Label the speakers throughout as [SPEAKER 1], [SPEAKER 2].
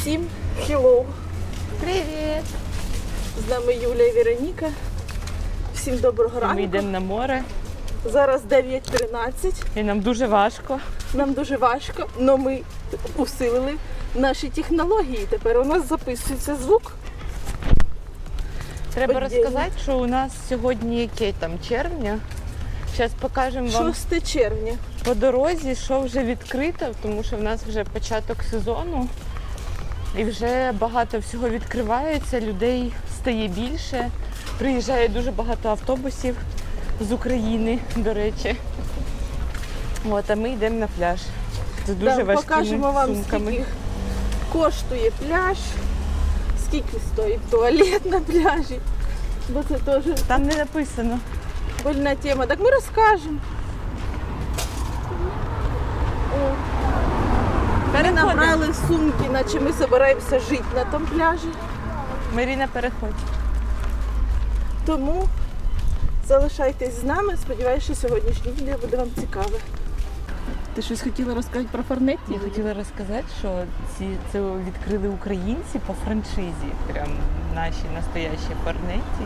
[SPEAKER 1] Всім хеллоу!
[SPEAKER 2] Привіт!
[SPEAKER 1] З нами Юля і Вероніка. Всім доброго
[SPEAKER 2] Ми йдемо на море,
[SPEAKER 1] Зараз 9.13.
[SPEAKER 2] і нам дуже важко.
[SPEAKER 1] Нам дуже важко, але ми усилили наші технології. Тепер у нас записується звук.
[SPEAKER 2] Треба
[SPEAKER 1] Подільно.
[SPEAKER 2] розказати, що у нас сьогодні яке там червня. Зараз покажемо вам
[SPEAKER 1] 6 червня.
[SPEAKER 2] по дорозі, що вже відкрито, тому що в нас вже початок сезону. І вже багато всього відкривається, людей стає більше. Приїжджає дуже багато автобусів з України, до речі. От, а ми йдемо на пляж. З дуже
[SPEAKER 1] Да,
[SPEAKER 2] важкими
[SPEAKER 1] покажемо вам,
[SPEAKER 2] сумками.
[SPEAKER 1] скільки коштує пляж, скільки стоїть туалет на пляжі. Бо це теж
[SPEAKER 2] Там не написано.
[SPEAKER 1] больна тема. Так ми розкажемо. О, Ми набрали сумки, наче ми збираємося жити на тому пляжі.
[SPEAKER 2] Маріна, переходь.
[SPEAKER 1] Тому залишайтесь з нами. Сподіваюся, що сьогоднішнє відео буде вам цікаве. Ти щось хотіла розказати про Форнеті?
[SPEAKER 2] Я хотіла розказати, що ці це відкрили українці по франшизі, прям наші настоящі парнеті.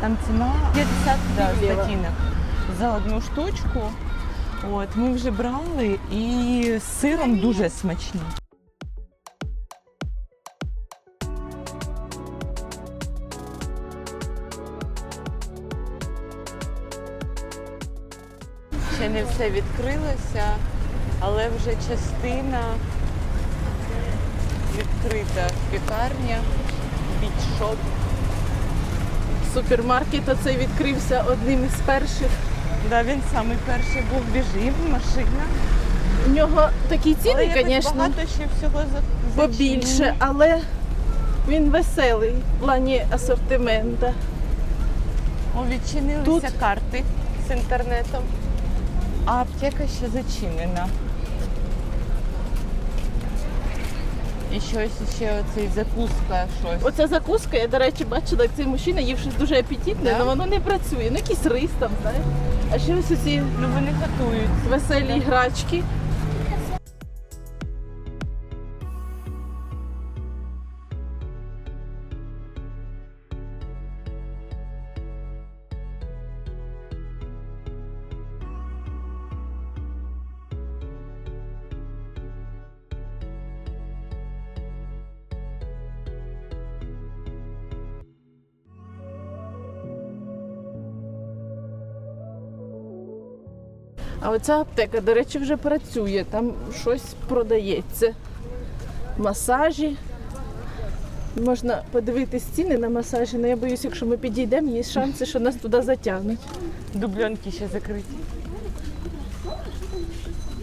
[SPEAKER 2] Там ціна 50 да, статінок за одну штучку. От ми вже брали і з сиром дуже смачні. Ще не все відкрилося, але вже частина відкрита пікарня, бітшоп.
[SPEAKER 1] Супермаркет оцей відкрився одним із перших.
[SPEAKER 2] Да, він самий перший був біжив, машина.
[SPEAKER 1] У нього такі
[SPEAKER 2] Але
[SPEAKER 1] ціни,
[SPEAKER 2] якось
[SPEAKER 1] звісно,
[SPEAKER 2] багато ще всього за
[SPEAKER 1] побільше,
[SPEAKER 2] зачинено.
[SPEAKER 1] але він веселий в плані асортимента.
[SPEAKER 2] О, відчинилися
[SPEAKER 1] Тут-
[SPEAKER 2] карти з інтернетом, а аптека ще зачинена. І щось ще оцей закуска, щось.
[SPEAKER 1] Оця закуска, я, до речі, бачила, як цей мужчина їв щось дуже апетитне,
[SPEAKER 2] Да?
[SPEAKER 1] але воно не працює. Ну, якийсь рис там, знаєш. А ще ось ці
[SPEAKER 2] Ну вони готують.
[SPEAKER 1] веселі грачки. А оця аптека, до речі, вже працює, там щось продається. Масажі. Можна подивитись ціни на масажі, але я боюсь, якщо ми підійдемо, є шанси, що нас туди затягнуть.
[SPEAKER 2] Дубльонки ще закриті.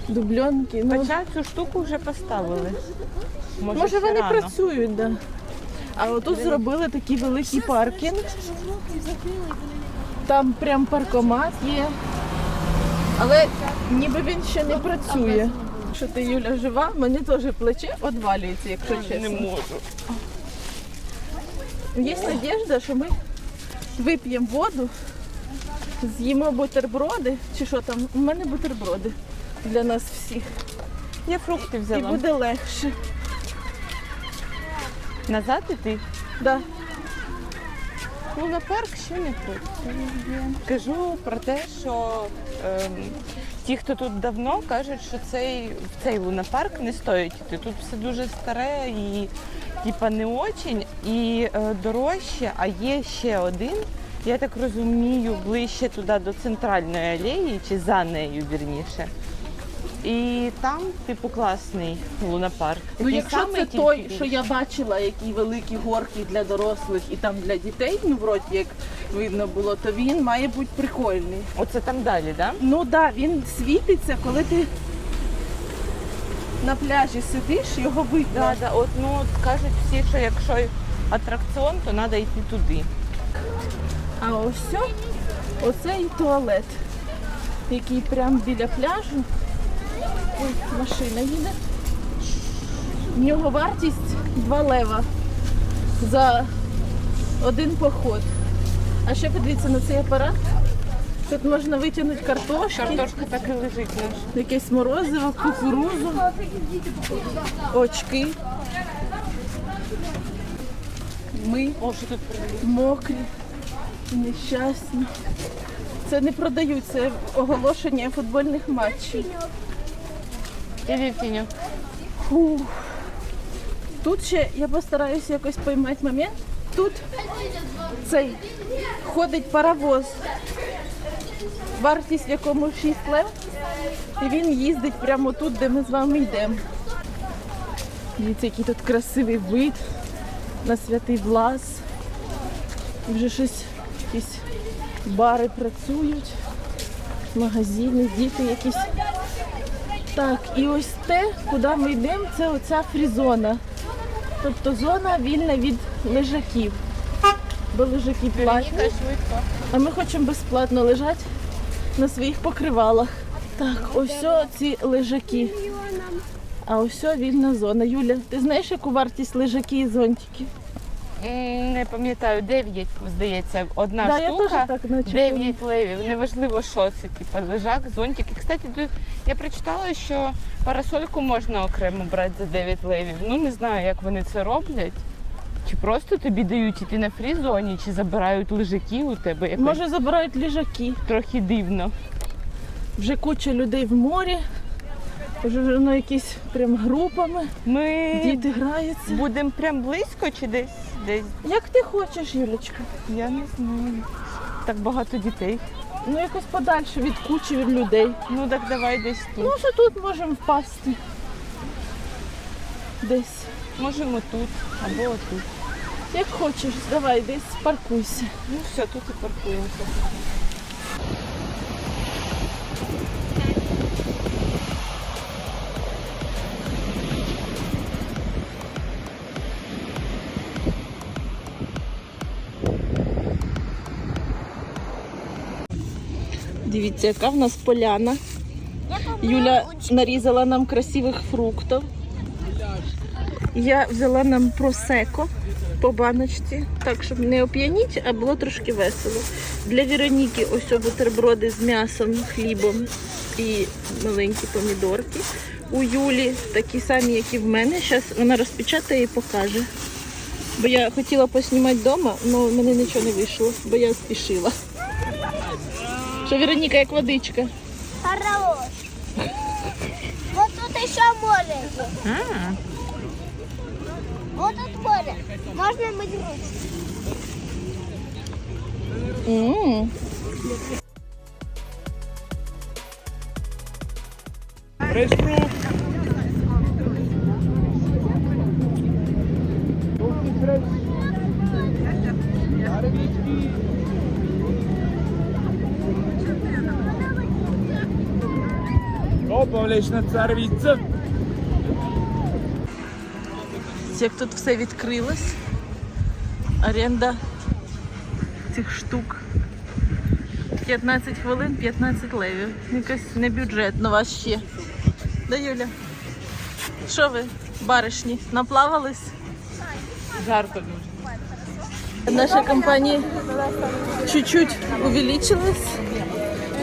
[SPEAKER 1] Дубльонки. Ну,
[SPEAKER 2] Хоча цю штуку вже поставили. Може,
[SPEAKER 1] може
[SPEAKER 2] ще
[SPEAKER 1] вони
[SPEAKER 2] рано.
[SPEAKER 1] працюють, да. А отут зробили такий великий паркінг. Там прям паркомат є. Але ніби він ще не працює. Що ти, Юля, жива, мені теж плече одвалюється, якщо чесно.
[SPEAKER 2] Не можу.
[SPEAKER 1] Є надіжда, що ми вип'ємо воду, з'їмо бутерброди, чи що там, у мене бутерброди для нас всіх.
[SPEAKER 2] Я фрукти
[SPEAKER 1] І
[SPEAKER 2] взяла.
[SPEAKER 1] буде легше.
[SPEAKER 2] Назад іти?
[SPEAKER 1] Да.
[SPEAKER 2] Ну, на парк ще не працює. Кажу про те, що ем, ті, хто тут давно, кажуть, що цей, цей лунапарк не стоїть іти. Тут все дуже старе і типа не очень, і е, дорожче, а є ще один. Я так розумію, ближче туди до центральної алеї, чи за нею вірніше. І там, типу, класний лунапарк.
[SPEAKER 1] Ну,
[SPEAKER 2] Такий
[SPEAKER 1] якщо
[SPEAKER 2] самий,
[SPEAKER 1] це
[SPEAKER 2] тільки
[SPEAKER 1] той,
[SPEAKER 2] більший.
[SPEAKER 1] що я бачила, які великі горки для дорослих і там для дітей, ну вроді як видно було, то він має бути прикольний.
[SPEAKER 2] Оце там далі, так? Да?
[SPEAKER 1] Ну так, да, він світиться, коли ти на пляжі сидиш, його видно.
[SPEAKER 2] Да, да, от, ну, от кажуть всі, що якщо атракціон, то треба йти туди.
[SPEAKER 1] А ось все, оце туалет, який прямо біля пляжу. Ой, машина їде. В нього вартість 2 лева за один поход. А ще подивіться на цей апарат. Тут можна витягнути картошки,
[SPEAKER 2] Картошка так і лежить наш.
[SPEAKER 1] якесь морозиво, кукурузу, очки. ми
[SPEAKER 2] О, що тут
[SPEAKER 1] мокрі, нещасні. Це не продають, це оголошення футбольних матчів.
[SPEAKER 2] Іди в.
[SPEAKER 1] Тут ще я постараюся якось поймати момент. Тут цей ходить паровоз, вартість якому 6 лев, і він їздить прямо тут, де ми з вами йдемо. Дивіться, який тут красивий вид на святий Влас. І вже щось, якісь бари працюють, магазини, діти якісь. Так, і ось те, куди ми йдемо, це оця фрізона. Тобто зона вільна від лежаків. Бо лежаки платні, а ми хочемо безплатно лежати на своїх покривалах. Так, ось ці лежаки. А ось вільна зона. Юля, ти знаєш, яку вартість лежаки і зонтиків?
[SPEAKER 2] М, Не пам'ятаю, 9, здається, одна
[SPEAKER 1] Да, я
[SPEAKER 2] штука.
[SPEAKER 1] теж так наче
[SPEAKER 2] 9 левів. Неважливо, що це, типу, лежак, зонтик. І, кстати, тут я прочитала, що парасольку можна окремо брати за 9 левів. Ну, не знаю, як вони це роблять. Чи просто тобі дають іти на фрі-зоні, чи забирають лежаки у тебе. Якось
[SPEAKER 1] Може забирають лежаки.
[SPEAKER 2] трохи дивно.
[SPEAKER 1] Вже куча людей в морі. Вже воно якісь прям групами.
[SPEAKER 2] Ми
[SPEAKER 1] Діти граються.
[SPEAKER 2] будемо прям близько чи десь десь.
[SPEAKER 1] Як ти хочеш, Юлечка?
[SPEAKER 2] Я не знаю. Так багато дітей.
[SPEAKER 1] Ну якось подальше від кучі від людей.
[SPEAKER 2] Ну так давай десь тут.
[SPEAKER 1] Може тут можемо впасти. Десь.
[SPEAKER 2] Можемо тут або тут.
[SPEAKER 1] Як хочеш, давай, десь паркуйся.
[SPEAKER 2] Ну все, тут і паркуємося.
[SPEAKER 1] Дивіться, яка в нас поляна. Юля нарізала нам красивих фруктів. Я взяла нам просеко по баночці, так, щоб не оп'яніть, а було трошки весело. Для Вероніки ось бутерброди з м'ясом, хлібом і маленькі помідорки. У Юлі такі самі, як і в мене. Зараз вона розпечатає і покаже. Бо я хотіла поснімати вдома, але в мене нічого не вийшло, бо я спішила. Що, Вероніка, як водичка?
[SPEAKER 3] Хорош. Вот тут еще море есть. Вот тут море. Можно мыть руки.
[SPEAKER 1] М.
[SPEAKER 4] Опавлечна царвіця.
[SPEAKER 1] Як тут все відкрилось. Оренда цих штук. 15 хвилин, 15 левів. Якось не бюджетно вообще. Да, Юля? Що ви, баришні, наплавались?
[SPEAKER 2] Жарко дуже.
[SPEAKER 1] Наша компанія чуть-чуть увеличилась.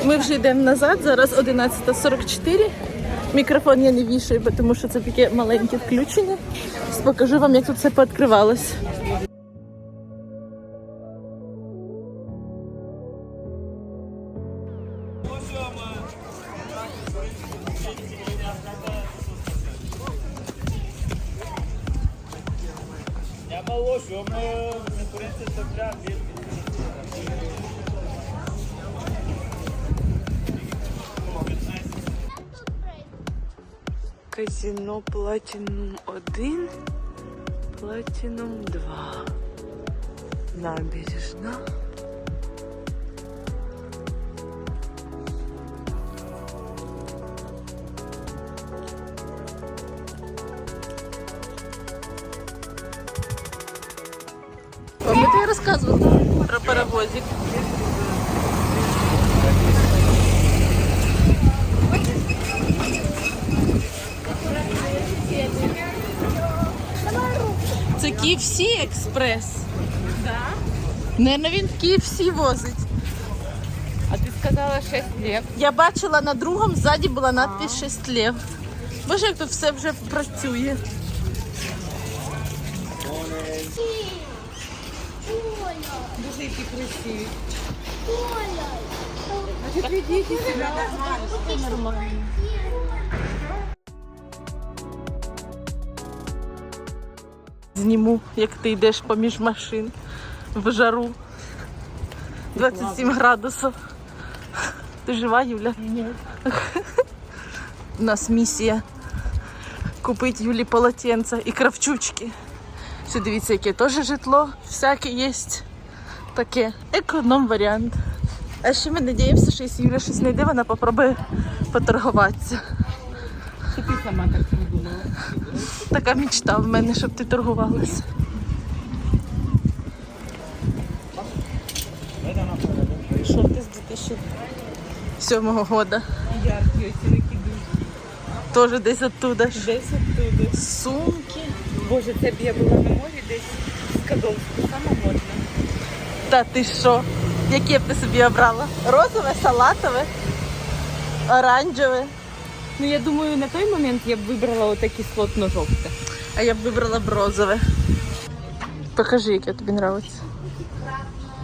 [SPEAKER 1] Ми вже йдемо назад, зараз 11.44. Мікрофон я не вішаю, тому що це таке маленьке включення. Покажу вам, як тут все пооткривалось.
[SPEAKER 4] Я молошу, ми конкуренція це
[SPEAKER 2] Казино Платінум 1, Платінум 2. Набережна.
[SPEAKER 1] Пам'ятаєте, я розказувала про паровозик. KFC експрес. Так? Наверно, він в KFC возить.
[SPEAKER 2] А ти сказала 6 лев.
[SPEAKER 1] Я бачила на другому, ззаді була надпись 6 лев. Боже, як тут все вже працює.
[SPEAKER 2] Дуже які красиві.
[SPEAKER 1] Зніму, як ти йдеш поміж машин в жару. 27 градусів. Ти жива, Юля? Ні. У нас місія купити Юлі полотенця і кравчучки. Все, дивіться, яке теж житло, всяке є. Таке економ варіант. А ще ми надіємося, що якщо Юля щось знайде, вона попробує поторгуватися.
[SPEAKER 2] Що ти сама так придумала?
[SPEAKER 1] Така мечта в мене, щоб ти торгувалася. Шорти з 2007 года.
[SPEAKER 2] Яркі оці накидують.
[SPEAKER 1] Теж десь оттуда ж.
[SPEAKER 2] Десь оттуда.
[SPEAKER 1] Сумки.
[SPEAKER 2] Боже, це б я була на морі десь з Кадовську, саме модна.
[SPEAKER 1] Та ти що? Яке б ти собі обрала? Розове, салатове, оранжеве.
[SPEAKER 2] Ну я думаю, на той момент я б вибрала отаке кислотно-жовте.
[SPEAKER 1] А я б вибрала б розове. Покажи, яке тобі подобається.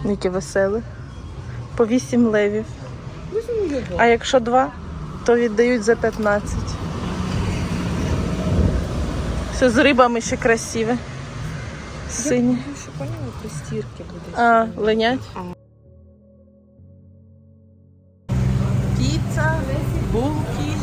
[SPEAKER 1] Яке веселе. По 8 левів. А якщо два, то віддають за 15. Все з рибами ще красиве. Сині.
[SPEAKER 2] Що поняла.
[SPEAKER 1] А, линять. Піца, булки.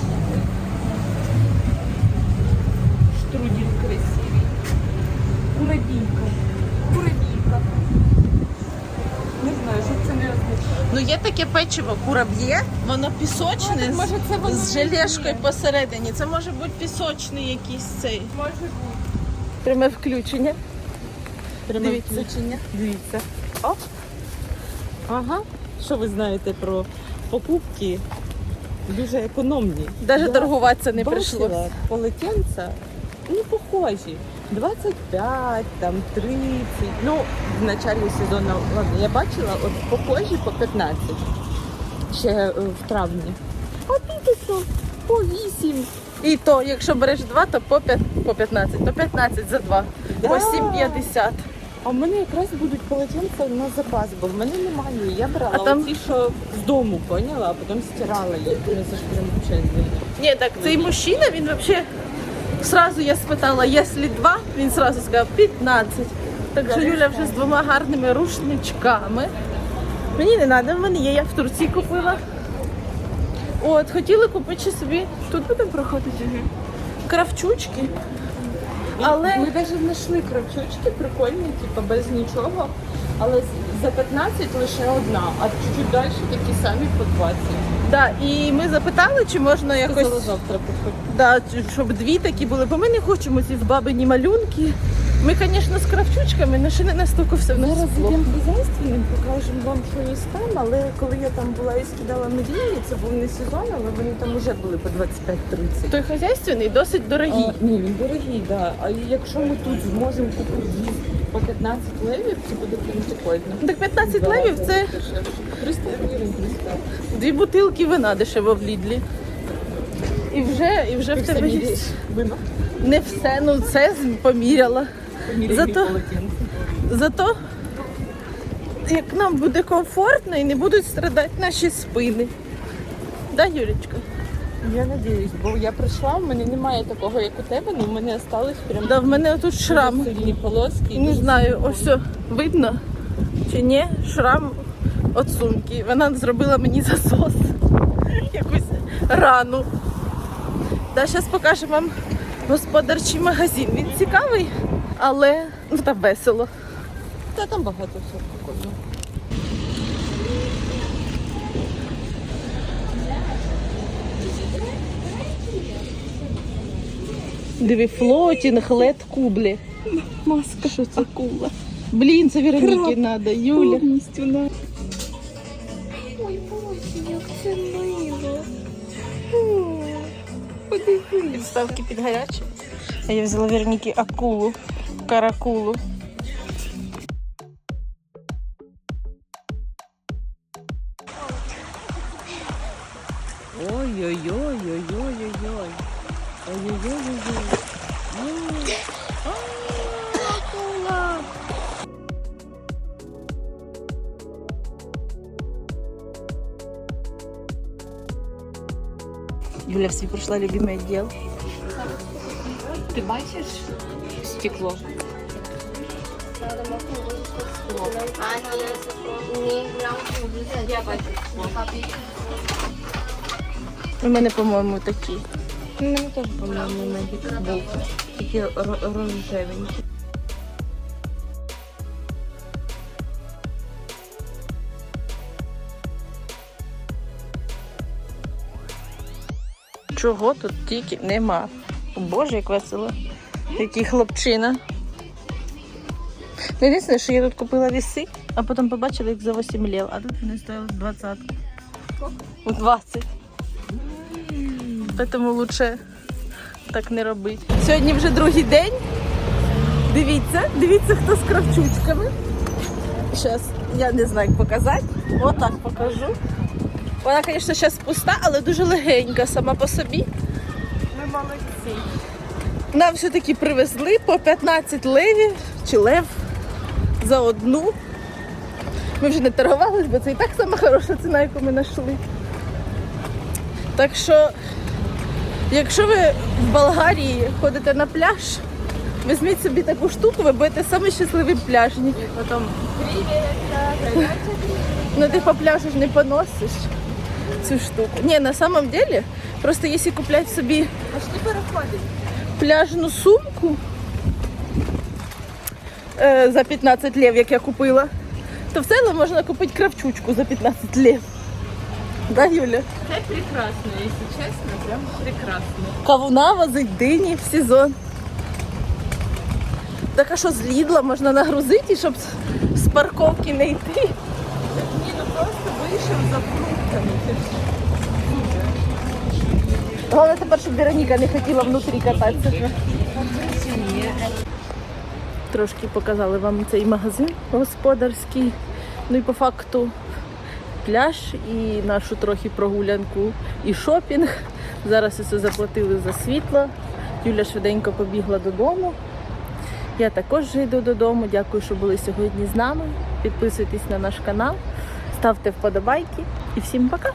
[SPEAKER 1] Таке печиво кураб'є, воно пісочне
[SPEAKER 2] А, може це воно
[SPEAKER 1] з, з желешкою посередині. Це може бути пісочний якийсь цей.
[SPEAKER 2] Може бути.
[SPEAKER 1] Пряме включення.
[SPEAKER 2] Пряме
[SPEAKER 1] Дивіться.
[SPEAKER 2] включення. Дивіться. О. Ага. Що ви знаєте про покупки? Дуже економні.
[SPEAKER 1] Навіть
[SPEAKER 2] Да.
[SPEAKER 1] торгуватися не
[SPEAKER 2] Бачила,
[SPEAKER 1] прийшлося.
[SPEAKER 2] полотенця, ну, похожі. 25, там 30. Ну, в началі сезону, ладно, я бачила, от похожі по 15. Ще е, в травні. А тут що? По 8.
[SPEAKER 1] І то, якщо береш два, то по, п'ят- по 15, то 15 за два.
[SPEAKER 2] Да.
[SPEAKER 1] По 7,50.
[SPEAKER 2] А в мене якраз будуть полотенця на запас, бо в мене немає. Я брала
[SPEAKER 1] А там-
[SPEAKER 2] ті, що з дому, поняла, а потім стирала їх. Це ж прям.
[SPEAKER 1] Ні, так цей мужчина, він взагалі сразу я спитала, якщо два, він сразу сказав 15. Так що Юля вже з двома гарними рушничками. Мені не треба, в мене є, я в Турції купила. От, хотіли купити собі. Тут будемо проходити. Кравчучки. Але
[SPEAKER 2] Ми навіть знайшли кравчучки прикольні, типу без нічого. Але за 15 лише одна, а чуть-чуть далі такі самі по 20.
[SPEAKER 1] Да, і ми запитали, чи можна якось.
[SPEAKER 2] завтра.
[SPEAKER 1] Да, щоб дві такі були, бо ми не хочемо ці бабині малюнки. Ми, звісно, з кравчучками, але ще не настільки все в нас
[SPEAKER 2] Зараз йдемо хазяйственним, покажемо вам, що є там, але коли я там була і скидала мрії, це був не сезон, але вони там вже були по 25-30.
[SPEAKER 1] Той хазяйственний досить дорогий.
[SPEAKER 2] А, ні, він дорогий, да. А якщо ми тут зможемо купити по 15 левів, це буде прям прикольно.
[SPEAKER 1] Так 15
[SPEAKER 2] Да,
[SPEAKER 1] левів це
[SPEAKER 2] 300 гривень,
[SPEAKER 1] дві бутилки вина дешево в Лідлі. І вже, і вже в тебе є.
[SPEAKER 2] Вино.
[SPEAKER 1] Не все, ну це поміряла. Зато- Зато як нам буде комфортно і не будуть страдати наші спини. Да, Юлічка?
[SPEAKER 2] Я надіюсь, бо я прийшла, в мене немає такого, як у тебе, але в мене остались прям
[SPEAKER 1] Да, в мене тут шрам.
[SPEAKER 2] сильні полоски.
[SPEAKER 1] Не знаю, ось все видно чи ні, шрам від сумки. Вона зробила мені засос. Якусь рану. Да, зараз покажу вам господарчий магазин. Він цікавий, але ну, та весело.
[SPEAKER 2] Та там багато всього
[SPEAKER 1] Диви, флотінг, лед кублі. Маска. Що це кула? Блін, це Вероніки треба, Юля.
[SPEAKER 2] Повністю да.
[SPEAKER 3] Ой, боже, як це мило.
[SPEAKER 2] Подивись.
[SPEAKER 1] Підставки під гарячі. А я взяла Вероніки акулу, каракулу. Юля в свій прийшла любимий відділ.
[SPEAKER 2] Ти бачиш стекло?
[SPEAKER 1] У мене, по-моєму, такі.
[SPEAKER 2] У мене теж, по-моєму, медик був.
[SPEAKER 1] Такі ро- рожевенькі. Чого тут тільки нема? О, Боже, як весело. Який хлопчина. Ну, Єдине, що я тут купила віси, а потім побачила їх за 8 лев, а тут вони стояли 20. У 20. Тому лучше так не робити. Сьогодні вже другий день. Дивіться, дивіться, хто з кравчучками. Зараз я не знаю, як показати. Отак покажу. Вона, звісно, зараз пуста, але дуже легенька сама по собі.
[SPEAKER 2] Ми молодці.
[SPEAKER 1] Нам все-таки привезли по 15 левів чи лев за одну. Ми вже не торгувалися, бо це і так сама хороша ціна, яку ми знайшли. Так що, якщо ви в Болгарії ходите на пляж, візьміть собі таку штуку, ви будете самий щасливий пляжник. Потім Ну ти по пляжу ж не поносиш цю штуку. Ні, на самом деле, просто якщо купляти собі пляжну сумку е, за 15 лев, як я купила, то в цілому можна купити кравчучку за 15 лев. Да, Юля?
[SPEAKER 2] Це прекрасно, якщо чесно, прям прекрасно.
[SPEAKER 1] Кавуна возить дині в сезон. Так а що з Лідла можна нагрузити, щоб з- парковки не йти?
[SPEAKER 2] Ні, ну просто вийшов за фруктами. Це ж
[SPEAKER 1] Головне тепер, щоб Вероніка не хотіла внутрі кататися. Трошки показали вам цей магазин господарський. Ну і по факту пляж і нашу трохи прогулянку і шопінг. Зараз усе заплатили за світло. Юля швиденько побігла додому. Я також йду додому. Дякую, що були сьогодні з нами. Підписуйтесь на наш канал, ставте вподобайки і всім пока!